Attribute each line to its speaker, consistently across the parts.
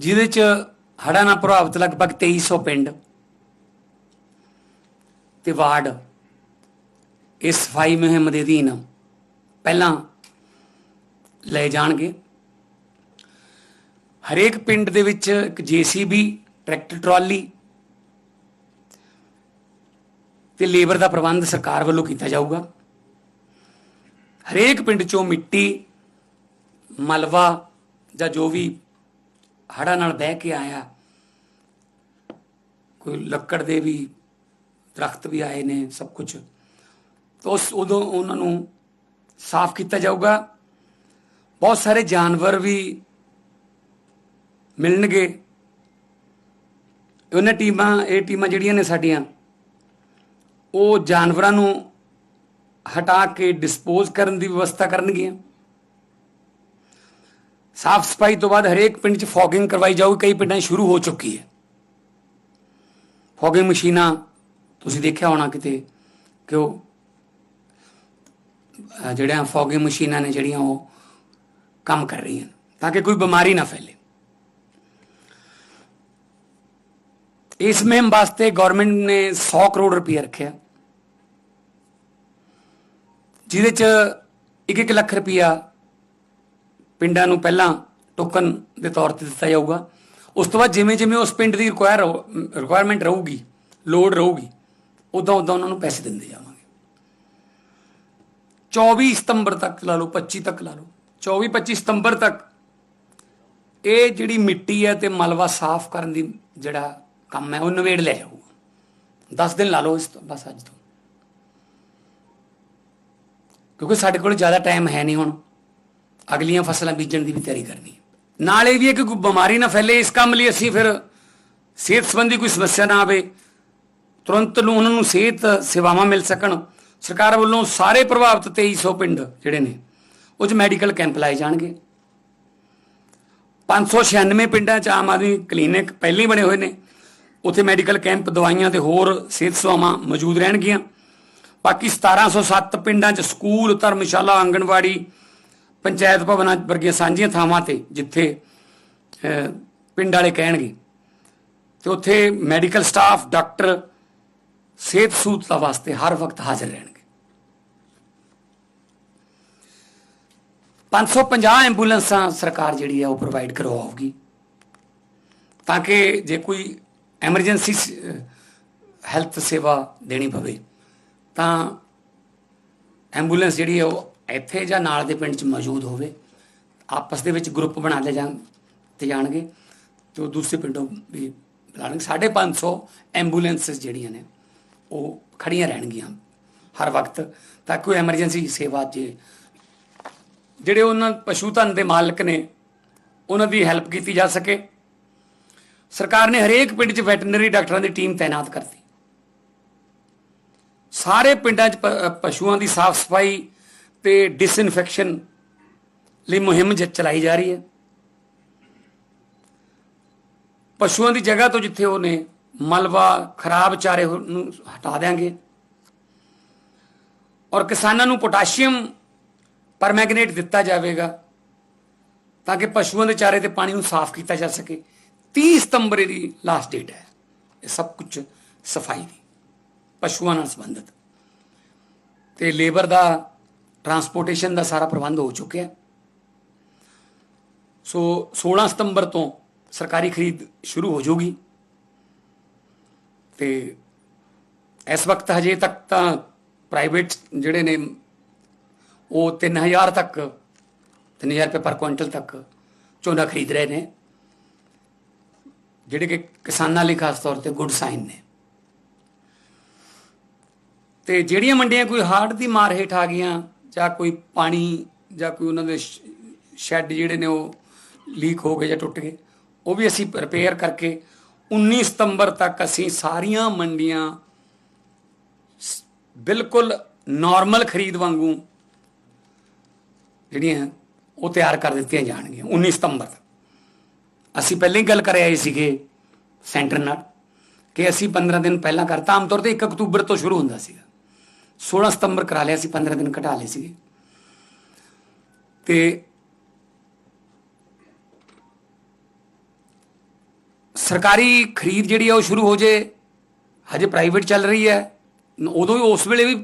Speaker 1: ਜਿਹਦੇ ਚ ਹੜ੍ਹਾਂ ਨਾਲ ਪ੍ਰਭਾਵਿਤ ਲਗਭਗ 2300 ਪਿੰਡ ਤੇ ਵਾਰਡ ਇਸ ਸਫ਼ਾਈ ਮੁਹਿੰਮ ਦੇ ਅਧੀਨ ਪਹਿਲਾਂ ਲਏ ਜਾਣਗੇ। ਹਰੇਕ ਪਿੰਡ ਦੇ ਵਿੱਚ ਇੱਕ ਜੀਸੀਬੀ, ਟਰੈਕਟਰ ਟਰਾਲੀ ਤੇ ਲੇਬਰ ਦਾ ਪ੍ਰਬੰਧ ਸਰਕਾਰ ਵੱਲੋਂ ਕੀਤਾ ਜਾਊਗਾ। ਹਰੇਕ ਪਿੰਡ ਚੋਂ ਮਿੱਟੀ, ਮਲਵਾ ਜਾਂ ਜੋ ਵੀ ਹੜ੍ਹਾਂ ਨਾਲ ਬਹਿ ਕੇ ਆਇਆ। ਕੋਈ ਲੱਕੜ ਦੇ ਵੀ ਦਰਖਤ ਵੀ ਆਏ ਨੇ, ਸਭ ਕੁਝ ਤਾਂ ਉਸ ਉਦੋਂ ਉਹਨਾਂ ਨੂੰ ਸਾਫ਼ ਕੀਤਾ ਜਾਊਗਾ। ਬਹੁਤ ਸਾਰੇ ਜਾਨਵਰ ਵੀ ਮਿਲਣਗੇ। ਉਹਨਾਂ ਟੀਮਾਂ, ਇਹ ਟੀਮਾਂ ਜਿਹੜੀਆਂ ਨੇ ਸਾਡੀਆਂ, ਉਹ ਜਾਨਵਰਾਂ ਨੂੰ ਹਟਾ ਕੇ ਡਿਸਪੋਜ਼ ਕਰਨ ਦੀ ਵਿਵਸਥਾ ਕਰਨਗੀਆਂ। ਸਾਫ਼ ਸਫ਼ਾਈ ਤੋਂ ਬਾਅਦ ਹਰੇਕ ਪਿੰਡ 'ਚ ਫੋਗਿੰਗ ਕਰਵਾਈ ਜਾਊਗੀ, ਕਈ ਪਿੰਡਾਂ 'ਚ ਸ਼ੁਰੂ ਹੋ ਚੁੱਕੀ ਹੈ। ਫੋਗਿੰਗ ਮਸ਼ੀਨਾਂ, ਤੁਸੀਂ ਦੇਖਿਆ ਹੋਣਾ ਕਿਤੇ ਕਿ ਉਹ ਅਹ ਜਿਹੜੀਆਂ ਫੌਗਿੰਗ ਮਸ਼ੀਨਾਂ ਨੇ ਜਿਹੜੀਆਂ ਉਹ ਕੰਮ ਕਰ ਰਹੀਆਂ ਤਾਂ ਕਿ ਕੋਈ ਬਿਮਾਰੀ ਨਾ ਫੈਲੇ। ਇਸ ਮੁਹਿੰਮ ਵਾਸਤੇ ਗਵਰਨਮੈਂਟ ਨੇ 100 ਕਰੋੜ ਰੁਪਏ ਰੱਖਿਆ। ਜਿਹਦੇ ਚ 1-1 ਲੱਖ ਰੁਪਇਆ ਪਿੰਡਾਂ ਨੂੰ ਪਹਿਲਾਂ ਟੋਕਨ ਦੇ ਤੌਰ ਤੇ ਦਿੱਤਾ ਜਾਊਗਾ। ਉਸ ਤੋਂ ਬਾਅਦ ਜਿਵੇਂ ਜਿਵੇਂ ਉਸ ਪਿੰਡ ਦੀ ਰਿਕੁਆਇਰ ਰਿਕੁਆਇਰਮੈਂਟ ਰਹੂਗੀ ਲੋਡ ਰਹੂਗੀ, ਉਦੋਂ ਉਦੋਂ ਉਹਨਾਂ ਨੂੰ ਪੈਸੇ ਦਿੰਦੇ ਜਾਵਾਂਗੇ। 24 ਸਤੰਬਰ ਤੱਕ ਲਾ ਲਓ 25 ਤੱਕ ਲਾ ਲਓ। 24 25 ਸਤੰਬਰ ਤੱਕ ਇਹ ਜਿਹੜੀ ਮਿੱਟੀ ਹੈ ਤੇ ਮਲਵਾ ਸਾਫ਼ ਕਰਨ ਦੀ ਜਿਹੜਾ ਕੰਮ ਹੈ, ਉਹ ਨਵੇੜ ਲੈ ਜਾਊਗਾ। 10 ਦਿਨ ਲਾ ਲਓ ਇਸ ਤੋਂ, ਬਸ ਅੱਜ ਤੋਂ। ਕਿਉਂਕਿ ਸਾਡੇ ਕੋਲ ਜ਼ਿਆਦਾ ਟਾਈਮ ਹੈ ਨਹੀਂ ਹੁਣ। ਅਗਲੀਆਂ ਫਸਲਾਂ ਬੀਜਣ ਦੀ ਵੀ ਤਿਆਰੀ ਕਰਨੀ। ਹੈ ਨਾਲ ਇਹ ਵੀ ਹੈ ਕਿ ਕੋਈ ਬਿਮਾਰੀ ਨਾ ਫੈਲੇ, ਇਸ ਕੰਮ ਲਈ ਅਸੀਂ ਫਿਰ ਸਿਹਤ ਸੰਬੰਧੀ ਕੋਈ ਸਮੱਸਿਆ ਨਾ ਆਵੇ। ਤੁਰੰਤ ਨੂੰ ਉਹਨਾਂ ਨੂੰ ਸਿਹਤ ਸੇਵਾਵਾਂ ਮਿਲ ਸਕਣ। ਸਰਕਾਰ ਵੱਲੋਂ ਸਾਰੇ ਪ੍ਰਭਾਵਿਤ 2300 ਪਿੰਡ ਜਿਹੜੇ ਨੇ, ਉਹ 'ਚ ਮੈਡੀਕਲ ਕੈਂਪ ਲਾਏ ਜਾਣਗੇ। 596 ਪਿੰਡਾਂ 'ਚ ਆਮ ਆਦਮੀ ਕਲੀਨਿਕ ਪਹਿਲਾਂ ਹੀ ਬਣੇ ਹੋਏ ਨੇ। ਉੱਥੇ ਮੈਡੀਕਲ ਕੈਂਪ, ਦਵਾਈਆਂ ਤੇ ਹੋਰ ਸਿਹਤ ਸੇਵਾਵਾਂ ਮੌਜੂਦ ਰਹਿਣਗੀਆਂ। ਬਾਕੀ 1707 ਪਿੰਡਾਂ 'ਚ ਸਕੂਲ, ਧਰਮਸ਼ਾਲਾ, ਆਂਗਣਵਾੜੀ ਪੰਚਾਇਤ ਭਵਨਾਂ ਵਰਗੀਆਂ ਸਾਂਝੀਆਂ ਥਾਵਾਂ ਤੇ ਜਿੱਥੇ ਪਿੰਡ ਵਾਲੇ ਕਹਿਣਗੇ। ਤੇ ਉੱਥੇ ਮੈਡੀਕਲ ਸਟਾਫ, ਡਾਕਟਰ, ਸਿਹਤ ਸਹੂਲਤਾਂ ਵਾਸਤੇ ਹਰ ਵਕਤ ਹਾਜ਼ਰ ਰਹਿਣਗੇ। 550 ਐਂਬੂਲੈਂਸਾਂ ਸਰਕਾਰ ਜਿਹੜੀ ਹੈ ਉਹ ਪ੍ਰੋਵਾਈਡ ਕਰਵਾਉਗੀ। ਤਾਂ ਕਿ ਜੇ ਕੋਈ ਐਮਰਜੈਂਸੀ ਹੈਲਥ ਸੇਵਾ ਦੇਣੀ ਪਵੇ, ਤਾਂ ਐਂਬੂਲੈਂਸ ਜਿਹੜੀ ਹੈ ਉਹ ਇੱਥੇ ਜਾਂ ਨਾਲ ਦੇ ਪਿੰਡ 'ਚ ਮੌਜੂਦ ਹੋਵੇ, ਆਪਸ ਦੇ ਵਿੱਚ ਗਰੁੱਪ ਬਣਾ ਲਏ ਜਾਣ ਤੇ ਜਾਣਗੇ, ਤੇ ਉਹ ਦੂਸਰੇ ਪਿੰਡੋਂ ਵੀ ਬੁਲਾਣਗੇ 550 ਐਂਬੂਲੈਂਸਸ ਜਿਹੜੀਆਂ ਨੇ, ਉਹ ਖੜੀਆਂ ਰਹਿਣਗੀਆਂ ਹਰ ਵਕਤ, ਤਾਂ ਕੋਈ ਐਮਰਜੈਂਸੀ ਸੇਵਾ ਜੇ, ਜਿਹੜੇ ਉਹਨਾਂ ਪਸ਼ੂ ਧਨ ਦੇ ਮਾਲਕ ਨੇ, ਉਹਨਾਂ ਦੀ ਹੈਲਪ ਕੀਤੀ ਜਾ ਸਕੇ। ਸਰਕਾਰ ਨੇ ਹਰੇਕ ਪਿੰਡ 'ਚ ਵੈਟਰਨਰੀ ਡਾਕਟਰਾਂ ਦੀ ਟੀਮ ਤਾਇਨਾਤ ਕਰਤੀ। ਸਾਰੇ ਪਿੰਡਾਂ 'ਚ ਪਸ਼ੂਆਂ ਦੀ ਸਾਫ਼ ਸਫ਼ਾਈ ਤੇ ਡਿਸਇਨਫੈਕਸ਼ਨ ਲਈ ਮੁਹਿੰਮ ਜ- ਚਲਾਈ ਜਾ ਰਹੀ ਹੈ। ਪਸ਼ੂਆਂ ਦੀ ਜਗ੍ਹਾ ਤੋਂ ਜਿੱਥੇ ਉਹ ਨੇ ਮਲਵਾ ਖਰਾਬ ਚਾਰੇ ਨੂੰ ਹਟਾ ਦੇਾਂਗੇ ਔਰ ਕਿਸਾਨਾਂ ਨੂੰ ਪੋਟਾਸ਼ੀਅਮ ਪਰਮੈਗਨੇਟ ਦਿੱਤਾ ਜਾਵੇਗਾ ਤਾਂ ਕਿ ਪਸ਼ੂਆਂ ਦੇ ਚਾਰੇ ਤੇ ਪਾਣੀ ਨੂੰ ਸਾਫ਼ ਕੀਤਾ ਜਾ ਸਕੇ। 30 ਸਤੰਬਰ ਦੀ ਲਾਸਟ ਡੇਟ ਹੈ। ਇਹ ਸਭ ਕੁਝ ਸਫ਼ਾਈ ਦੀ, ਪਸ਼ੂਆਂ ਨਾਲ ਸੰਬੰਧਿਤ। ਤੇ ਲੇਬਰ ਦਾ ਟਰਾਂਸਪੋਰਟੇਸ਼ਨ ਦਾ ਸਾਰਾ ਪ੍ਰਬੰਧ ਹੋ ਚੁੱਕਿਆ ਸੋ 16 ਸਤੰਬਰ ਤੋਂ ਸਰਕਾਰੀ ਖਰੀਦ ਸ਼ੁਰੂ ਹੋ ਜਾਊਗੀ ਤੇ ਇਸ ਵਕਤ ਹਜੇ ਤੱਕ ਤਾਂ ਪ੍ਰਾਈਵੇਟ ਜਿਹੜੇ ਨੇ, ਉਹ 3000 ਤੱਕ 3000 ਰੁਪਏ ਪਰ ਕੁਇੰਟਲ ਤੱਕ ਝੋਨਾ ਖਰੀਦ ਰਹੇ ਨੇ, ਜਿਹੜੇ ਕਿ ਕਿਸਾਨਾਂ ਲਈ ਖਾਸ ਤੌਰ ਤੇ ਗੁੱਡ ਸਾਈਨ ਨੇ। ਤੇ ਜਿਹੜੀਆਂ ਮੰਡੀਆਂ ਕੋਈ ਹਾਰਟ ਦੀ ਮਾਰ ਹੇਠ ਆ ਗਈਆਂ ਜਾਂ ਕੋਈ ਪਾਣੀ ਜਾਂ ਕੋਈ ਉਹਨਾਂ ਦੇ ਸ਼ੈੱਡ ਜਿਹੜੇ ਨੇ ਉਹ ਲੀਕ ਹੋ ਗਏ ਜਾਂ ਟੁੱਟ ਗਏ, ਉਹ ਵੀ ਅਸੀਂ ਰਿਪੇਅਰ ਕਰਕੇ 19 ਸਤੰਬਰ ਤੱਕ ਅਸੀਂ ਸਾਰੀਆਂ ਮੰਡੀਆਂ ਬਿਲਕੁਲ ਨਾਰਮਲ ਖਰੀਦ ਵਾਂਗੂ ਜਿਹੜੀਆਂ ਉਹ ਤਿਆਰ ਕਰ ਦਿੱਤੀਆਂ ਜਾਣਗੀਆਂ 19 ਸਤੰਬਰ ਤੱਕ। ਅਸੀਂ ਪਹਿਲਾਂ ਹੀ ਗੱਲ ਕਰ ਆਏ ਸੀਗੇ ਸੈਂਟਰ ਨਾਲ ਕਿ ਅਸੀਂ 15 ਦਿਨ ਪਹਿਲਾਂ ਕਰਤਾ, ਆਮ ਤੌਰ ਤੇ 1 ਅਕਤੂਬਰ ਤੋਂ ਸ਼ੁਰੂ ਹੁੰਦਾ ਸੀਗਾ। 16 ਸਤੰਬਰ ਕਰਾ ਲਿਆ ਸੀ 15 ਦਿਨ ਘਟਾ ਲਏ ਸੀਗੇ। ਤੇ ਸਰਕਾਰੀ ਖਰੀਦ ਜਿਹੜੀ ਆ ਉਹ ਸ਼ੁਰੂ ਹੋ ਜੇ, ਹਜੇ ਪ੍ਰਾਈਵੇਟ ਚੱਲ ਰਹੀ ਹੈ। ਉਦੋਂ ਵੀ ਉਸ ਵੇਲੇ ਵੀ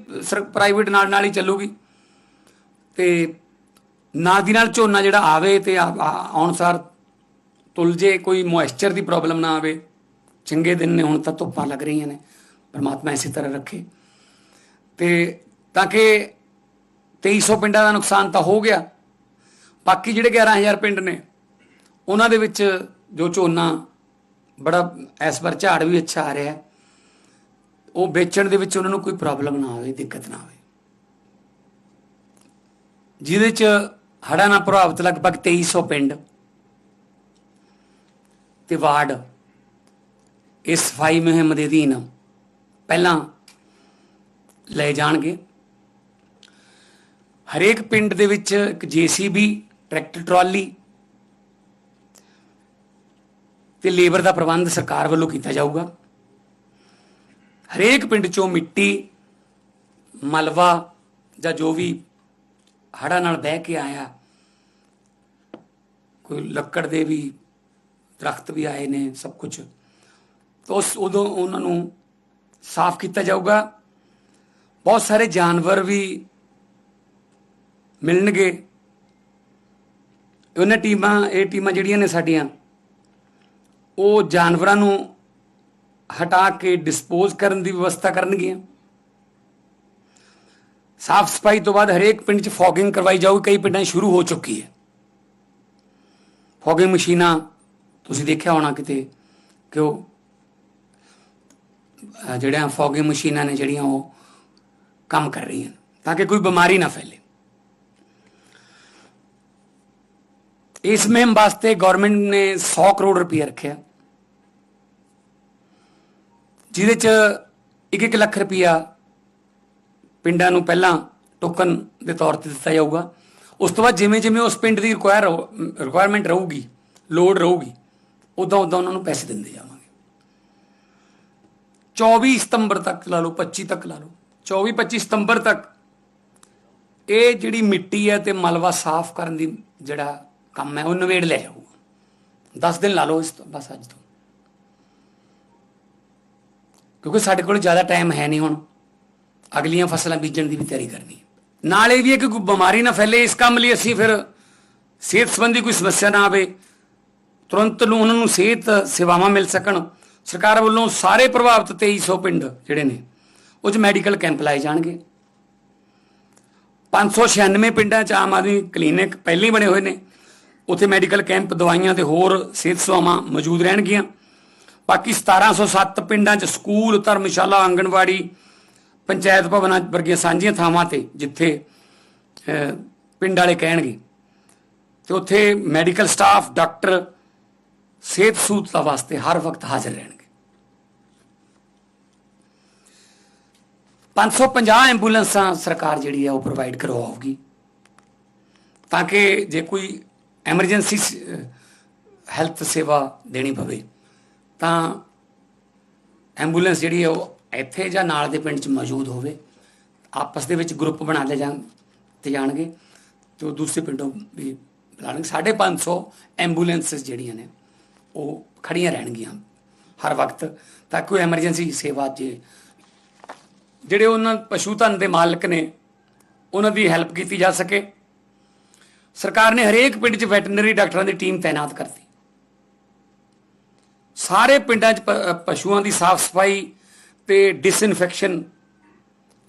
Speaker 1: ਪ੍ਰਾਈਵੇਟ ਨਾਲ ਨਾਲ ਹੀ ਚੱਲੂਗੀ। ਤੇ ਨਾਲ ਦੀ ਨਾਲ ਝੋਨਾ ਜਿਹੜਾ ਆਵੇ ਤੇ ਆ- ਆ- ਆਉਣ ਸਾਰ ਤੁਲਜੇ ਕੋਈ ਮੋਇਸਚਰ ਦੀ ਪ੍ਰੋਬਲਮ ਨਾ ਆਵੇ। ਚੰਗੇ ਦਿਨ ਨੇ, ਹੁਣ ਤਾਂ ਧੁੱਪਾਂ ਲੱਗ ਰਹੀਆਂ ਨੇ। ਪਰਮਾਤਮਾ ਇਸੇ ਤਰ੍ਹਾਂ ਰੱਖੇ। ਤੇ ਤਾਂ ਕਿ 2300 ਪਿੰਡਾਂ ਦਾ ਨੁਕਸਾਨ ਤਾਂ ਹੋ ਗਿਆ। ਬਾਕੀ ਜਿਹੜੇ 11000 ਪਿੰਡ ਨੇ, ਉਹਨਾਂ ਦੇ ਵਿੱਚ ਜੋ ਝੋਨਾ ਬੜਾ ਇਸ ਵਾਰ ਝਾੜ ਵੀ ਅੱਛਾ ਆ ਰਿਹਾ ਹੈ, ਉਹ ਵੇਚਣ ਦੇ ਵਿੱਚ ਉਹਨਾਂ ਨੂੰ ਕੋਈ ਪ੍ਰੋਬਲਮ ਨਾ ਆਵੇ, ਦਿੱਕਤ ਨਾ ਆਵੇ। ਜਿਹਦੇ ਚ ਹੜ੍ਹਾਂ ਨਾਲ ਪ੍ਰਭਾਵਿਤ ਲਗਭਗ 2300 ਪਿੰਡ ਤੇ ਵਾਰਡ ਇਸ ਸਫ਼ਾਈ ਮੁਹਿੰਮ ਦੇ ਅਧੀਨ ਪਹਿਲਾਂ ਲਏ ਜਾਣਗੇ। ਹਰੇਕ ਪਿੰਡ ਦੇ ਵਿੱਚ ਇੱਕ ਜੀਸੀਬੀ, ਟਰੈਕਟਰ ਟਰਾਲੀ ਤੇ ਲੇਬਰ ਦਾ ਪ੍ਰਬੰਧ ਸਰਕਾਰ ਵੱਲੋਂ ਕੀਤਾ ਜਾਊਗਾ। ਹਰੇਕ ਪਿੰਡ ਚੋਂ ਮਿੱਟੀ, ਮਲਵਾ ਜਾਂ ਜੋ ਵੀ ਹੜ੍ਹਾਂ ਨਾਲ ਬਹਿ ਕੇ ਆਇਆ, ਕੋਈ ਲੱਕੜ ਦੇ ਵੀ ਦਰਖਤ ਵੀ ਆਏ ਨੇ ਸਭ ਕੁਝ ਤਾਂ ਉਸ ਉਦੋਂ ਉਹਨਾਂ ਨੂੰ ਸਾਫ਼ ਕੀਤਾ ਜਾਊਗਾ। ਬਹੁਤ ਸਾਰੇ ਜਾਨਵਰ ਵੀ ਮਿਲਣਗੇ। ਉਹਨਾਂ ਟੀਮਾਂ, ਇਹ ਟੀਮਾਂ ਜਿਹੜੀਆਂ ਨੇ ਸਾਡੀਆਂ, ਉਹ ਜਾਨਵਰਾਂ ਨੂੰ ਹਟਾ ਕੇ ਡਿਸਪੋਜ਼ ਕਰਨ ਦੀ ਵਿਵਸਥਾ ਕਰਨਗੀਆਂ। ਸਾਫ਼ ਸਫ਼ਾਈ ਤੋਂ ਬਾਅਦ ਹਰੇਕ ਪਿੰਡ 'ਚ ਫੌਗਿੰਗ ਕਰਵਾਈ ਜਾਊਗੀ। ਕਈ ਪਿੰਡਾਂ 'ਚ ਸ਼ੁਰੂ ਹੋ ਚੁੱਕੀ ਹੈ। ਫੌਗਿੰਗ ਮਸ਼ੀਨਾਂ, ਤੁਸੀਂ ਦੇਖਿਆ ਹੋਣਾ ਕਿਤੇ ਕਿ ਉਹ ਅਹ ਜਿਹੜੀਆਂ ਫੌਗਿੰਗ ਮਸ਼ੀਨਾਂ ਨੇ ਜਿਹੜੀਆਂ ਉਹ ਕੰਮ ਕਰ ਰਹੀਆਂ ਤਾਂ ਕਿ ਕੋਈ ਬਿਮਾਰੀ ਨਾ ਫੈਲੇ। ਇਸ ਮੁਹਿੰਮ ਵਾਸਤੇ ਗਵਰਨਮੈਂਟ ਨੇ 100 ਕਰੋੜ ਰੁਪਏ ਰੱਖਿਆ। ਜਿਹਦੇ ਚ 1-1 ਲੱਖ ਰੁਪਇਆ ਪਿੰਡਾਂ ਨੂੰ ਪਹਿਲਾਂ ਟੋਕਨ ਦੇ ਤੌਰ ਤੇ ਦਿੱਤਾ ਜਾਊਗਾ। ਉਸ ਤੋਂ ਬਾਅਦ ਜਿਵੇਂ ਜਿਵੇਂ ਉਸ ਪਿੰਡ ਦੀ ਰਿਕੁਆਇਰ ਰਿਕੁਆਇਰਮੈਂਟ ਰਹੂਗੀ ਲੋਡ ਰਹੂਗੀ ਉਦੋਂ ਉਦੋਂ ਉਹਨਾਂ ਨੂੰ ਪੈਸੇ ਦਿੰਦੇ ਜਾਵਾਂਗੇ। 24 ਸਤੰਬਰ ਤੱਕ ਲਾ ਲਓ 25 ਤੱਕ ਲਾ ਲਓ। 24 25 ਸਤੰਬਰ ਤੱਕ ਇਹ ਜਿਹੜੀ ਮਿੱਟੀ ਹੈ ਤੇ ਮਲਵਾ ਸਾਫ਼ ਕਰਨ ਦੀ ਜਿਹੜਾ ਕੰਮ ਹੈ, ਉਹ ਨਵੇੜ ਲੈ ਜਾਊਗਾ। 10 ਦਿਨ ਲਾ ਲਓ ਇਸ ਤੋਂ, ਬਸ ਅੱਜ ਤੋਂ। ਕਿਉਂਕਿ ਸਾਡੇ ਕੋਲ ਜ਼ਿਆਦਾ ਟਾਈਮ ਹੈ ਨਹੀਂ ਹੁਣ। ਅਗਲੀਆਂ ਫਸਲਾਂ ਬੀਜਣ ਦੀ ਵੀ ਤਿਆਰੀ ਕਰਨੀ ਹੈ। ਨਾਲ ਇਹ ਵੀ ਹੈ ਕਿ ਕੋਈ ਬਿਮਾਰੀ ਨਾ ਫੈਲੇ, ਇਸ ਕੰਮ ਲਈ ਅਸੀਂ ਫਿਰ ਸਿਹਤ ਸੰਬੰਧੀ ਕੋਈ ਸਮੱਸਿਆ ਨਾ ਆਵੇ। ਤੁਰੰਤ ਨੂੰ ਉਹਨਾਂ ਨੂੰ ਸਿਹਤ ਸੇਵਾਵਾਂ ਮਿਲ ਸਕਣ। ਸਰਕਾਰ ਵੱਲੋਂ ਸਾਰੇ ਪ੍ਰਭਾਵਿਤ 2300 ਪਿੰਡ ਜਿਹੜੇ ਨੇ ਉਹ 'ਚ ਮੈਡੀਕਲ ਕੈਂਪ ਲਾਏ ਜਾਣਗੇ। 596 ਪਿੰਡਾਂ 'ਚ ਆਮ ਆਦਮੀ ਕਲੀਨਿਕ ਪਹਿਲਾਂ ਹੀ ਬਣੇ ਹੋਏ ਨੇ। ਉੱਥੇ ਮੈਡੀਕਲ ਕੈਂਪ ਦਵਾਈਆਂ ਤੇ ਹੋਰ ਸਿਹਤ ਸੇਵਾਵਾਂ ਮੌਜੂਦ ਰਹਿਣਗੀਆਂ। ਬਾਕੀ 1707 ਪਿੰਡਾਂ 'ਚ ਸਕੂਲ, ਧਰਮਸ਼ਾਲਾ, ਆਂਗਣਵਾੜੀ, ਪੰਚਾਇਤ ਭਵਨਾਂ ਵਰਗੀਆਂ ਸਾਂਝੀਆਂ ਥਾਵਾਂ ਤੇ ਜਿੱਥੇ ਪਿੰਡ ਵਾਲੇ ਕਹਿਣਗੇ। ਤੇ ਉੱਥੇ ਮੈਡੀਕਲ ਸਟਾਫ ਡਾਕਟਰ ਸਿਹਤ ਸਹੂਲਤਾਂ ਵਾਸਤੇ ਹਰ ਵਕਤ ਹਾਜ਼ਰ ਰਹਿਣਗੇ। 550 ਐਂਬੂਲੈਂਸਾਂ ਸਰਕਾਰ ਜਿਹੜੀ ਆ ਉਹ ਪ੍ਰੋਵਾਈਡ ਕਰਵਾਉਗੀ। ਤਾਂ ਕਿ ਜੇ ਕੋਈ ਐਮਰਜੈਂਸੀ ਹੈਲਥ ਸੇਵਾ ਦੇਣੀ ਪਵੇ, ਤਾਂ ਐਂਬੂਲੈਂਸ ਜਿਹੜੀ ਹੈ ਉਹ ਇੱਥੇ ਜਾਂ ਨਾਲ ਦੇ ਪਿੰਡ 'ਚ ਮੌਜੂਦ ਹੋਵੇ, ਆਪਸ ਦੇ ਵਿੱਚ ਗਰੁੱਪ ਬਣਾ ਲਏ ਜਾਣ, ਤੇ ਜਾਣਗੇ। ਤੇ ਉਹ ਦੂਸਰੇ ਪਿੰਡੋਂ ਵੀ ਬੁਲਾਣਗੇ 550 ਐਂਬੂਲੈਂਸਸ ਜਿਹੜੀਆਂ ਨੇ, ਉਹ ਖੜੀਆਂ ਰਹਿਣਗੀਆਂ ਹਰ ਵਕਤ। ਤਾਂ ਕੋਈ ਐਮਰਜੈਂਸੀ ਸੇਵਾ ਜੇ ਜਿਹੜੇ ਉਹਨਾਂ ਪਸ਼ੂ ਧਨ ਦੇ ਮਾਲਕ ਨੇ, ਉਹਨਾਂ ਦੀ ਹੈਲਪ ਕੀਤੀ ਜਾ ਸਕੇ। ਸਰਕਾਰ ਨੇ ਹਰੇਕ ਪਿੰਡ 'ਚ ਵੈਟਰਨਰੀ ਡਾਕਟਰਾਂ ਦੀ ਟੀਮ ਤਾਇਨਾਤ ਕਰਤੀ। ਸਾਰੇ ਪਿੰਡਾਂ 'ਚ ਪਸ਼ੂਆਂ ਦੀ ਸਾਫ਼ ਸਫ਼ਾਈ ਤੇ ਡਿਸਇਨਫੈਕਸ਼ਨ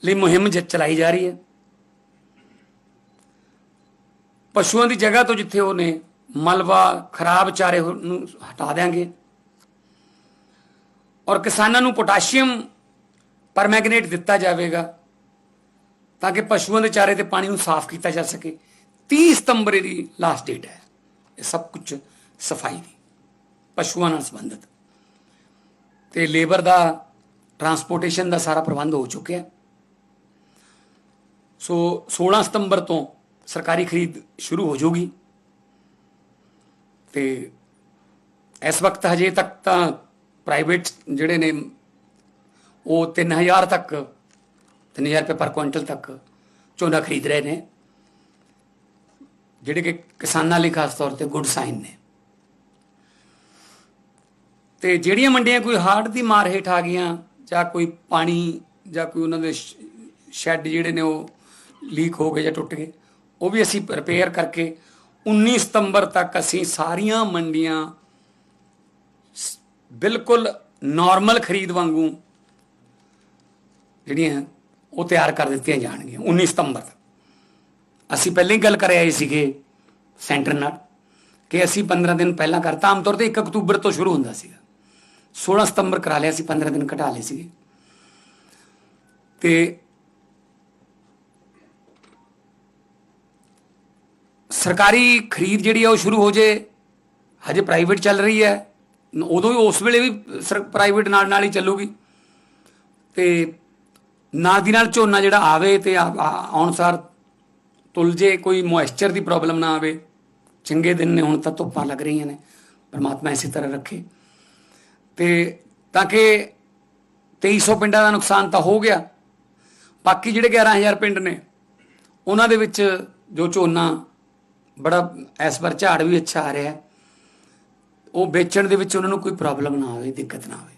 Speaker 1: ਲਈ ਮੁਹਿੰਮ ਜ- ਚਲਾਈ ਜਾ ਰਹੀ ਹੈ। ਪਸ਼ੂਆਂ ਦੀ ਜਗ੍ਹਾ ਤੋਂ ਜਿੱਥੇ ਉਹ ਨੇ ਮਲਵਾ ਖਰਾਬ ਚਾਰੇ ਨੂੰ ਹਟਾ ਦੇਾਂਗੇ ਔਰ ਕਿਸਾਨਾਂ ਨੂੰ ਪੋਟਾਸ਼ੀਅਮ ਪਰਮੈਗਨੇਟ ਦਿੱਤਾ ਜਾਵੇਗਾ ਤਾਂ ਕਿ ਪਸ਼ੂਆਂ ਦੇ ਚਾਰੇ ਤੇ ਪਾਣੀ ਨੂੰ ਸਾਫ਼ ਕੀਤਾ ਜਾ ਸਕੇ। 30 ਸਤੰਬਰ ਦੀ ਲਾਸਟ ਡੇਟ ਹੈ। ਇਹ ਸਭ ਕੁਝ ਸਫ਼ਾਈ ਦੀ, ਪਸ਼ੂਆਂ ਨਾਲ ਸੰਬੰਧਿਤ। ਤੇ ਲੇਬਰ ਦਾ ਟਰਾਂਸਪੋਰਟੇਸ਼ਨ ਦਾ ਸਾਰਾ ਪ੍ਰਬੰਧ ਹੋ ਚੁੱਕਿਆ। ਸੋ 16 ਸਤੰਬਰ ਤੋਂ ਸਰਕਾਰੀ ਖਰੀਦ ਸ਼ੁਰੂ ਹੋ ਜਾਊਗੀ। ਤੇ ਇਸ ਵਕਤ ਹਜੇ ਤੱਕ ਤਾਂ ਪ੍ਰਾਈਵੇਟ ਜਿਹੜੇ ਨੇ ਉਹ 3000 ਤੱਕ 3000 ਰੁਪਏ ਪਰ ਕੁਇੰਟਲ ਤੱਕ ਝੋਨਾ ਖਰੀਦ ਰਹੇ ਨੇ। ਜਿਹੜੇ ਕਿ ਕਿਸਾਨਾਂ ਲਈ ਖਾਸ ਤੌਰ ਤੇ ਗੁੱਡ ਸਾਈਨ ਨੇ। ਤੇ ਜਿਹੜੀਆਂ ਮੰਡੀਆਂ ਕੋਈ ਹਾਰਟ ਦੀ ਮਾਰ ਹੇਠ ਆ ਗਈਆਂ, ਜਾਂ ਕੋਈ ਪਾਣੀ, ਜਾਂ ਕੋਈ ਉਹਨਾਂ ਦੇ ਸ਼ੈੱਡ ਜਿਹੜੇ ਨੇ ਉਹ ਲੀਕ ਹੋ ਗਏ ਜਾਂ ਟੁੱਟ ਗਏ, ਉਹ ਵੀ ਅਸੀਂ ਰਿਪੇਅਰ ਕਰਕੇ 19 ਸਤੰਬਰ ਤੱਕ ਅਸੀਂ ਸਾਰੀਆਂ ਮੰਡੀਆਂ ਬਿਲਕੁਲ ਨਾਰਮਲ ਖਰੀਦ ਵਾਂਗੂ ਜਿਹੜੀਆਂ ਉਹ ਤਿਆਰ ਕਰ ਦਿੱਤੀਆਂ ਜਾਣਗੀਆਂ 19 ਸਤੰਬਰ ਅਸੀਂ ਪਹਿਲਾਂ ਹੀ ਗੱਲ ਕਰਿਆ ਆਏ ਸੀਗੇ ਸੈਂਟਰ ਨਾਲ ਕਿ ਅਸੀਂ 15 ਦਿਨ ਪਹਿਲਾਂ ਕਰਤਾ। ਆਮ ਤੌਰ ਤੇ 1 ਅਕਤੂਬਰ ਤੋਂ ਸ਼ੁਰੂ ਹੁੰਦਾ ਸੀਗਾ। 16 ਸਤੰਬਰ ਕਰਾ ਲਿਆ ਸੀ 15 ਦਿਨ ਘਟਾ ਲਏ ਸੀਗੇ। ਤੇ ਸਰਕਾਰੀ ਖਰੀਦ ਜਿਹੜੀ ਆ ਉਹ ਸ਼ੁਰੂ ਹੋ ਜੇ, ਹਜੇ ਪ੍ਰਾਈਵੇਟ ਚੱਲ ਰਹੀ ਹੈ। ਉਦੋਂ ਵੀ ਉਸ ਵੇਲੇ ਵੀ ਪ੍ਰਾਈਵੇਟ ਨਾਲ ਨਾਲ ਹੀ ਚੱਲੂਗੀ। ਤੇ ਨਾਲ ਦੀ ਨਾਲ ਝੋਨਾ ਜਿਹੜਾ ਆਵੇ ਤੇ ਆ- ਆਉਣ ਸਾਰ ਤੁਲ ਜੇ, ਕੋਈ ਮੋਇਸਚਰ ਦੀ ਪ੍ਰੋਬਲਮ ਨਾ ਆਵੇ। ਚੰਗੇ ਦਿਨ ਨੇ, ਹੁਣ ਤਾਂ ਧੁੱਪਾਂ ਲੱਗ ਰਹੀਆਂ ਨੇ। ਪਰਮਾਤਮਾ ਇਸੇ ਤਰ੍ਹਾਂ ਰੱਖੇ। ਤੇ ਤਾਂ ਕਿ 2300 ਪਿੰਡਾਂ ਦਾ ਨੁਕਸਾਨ ਤਾਂ ਹੋ ਗਿਆ। ਬਾਕੀ ਜਿਹੜੇ 11000 ਪਿੰਡ ਨੇ, ਉਹਨਾਂ ਦੇ ਵਿੱਚ ਜੋ ਝੋਨਾ ਬੜਾ ਇਸ ਵਾਰ ਝਾੜ ਵੀ ਅੱਛਾ ਆ ਰਿਹਾ। ਹੈ ਉਹ ਵੇਚਣ ਦੇ ਵਿੱਚ ਉਹਨਾਂ ਨੂੰ ਕੋਈ ਪ੍ਰੋਬਲਮ ਨਾ ਆਵੇ, ਦਿੱਕਤ ਨਾ ਆਵੇ।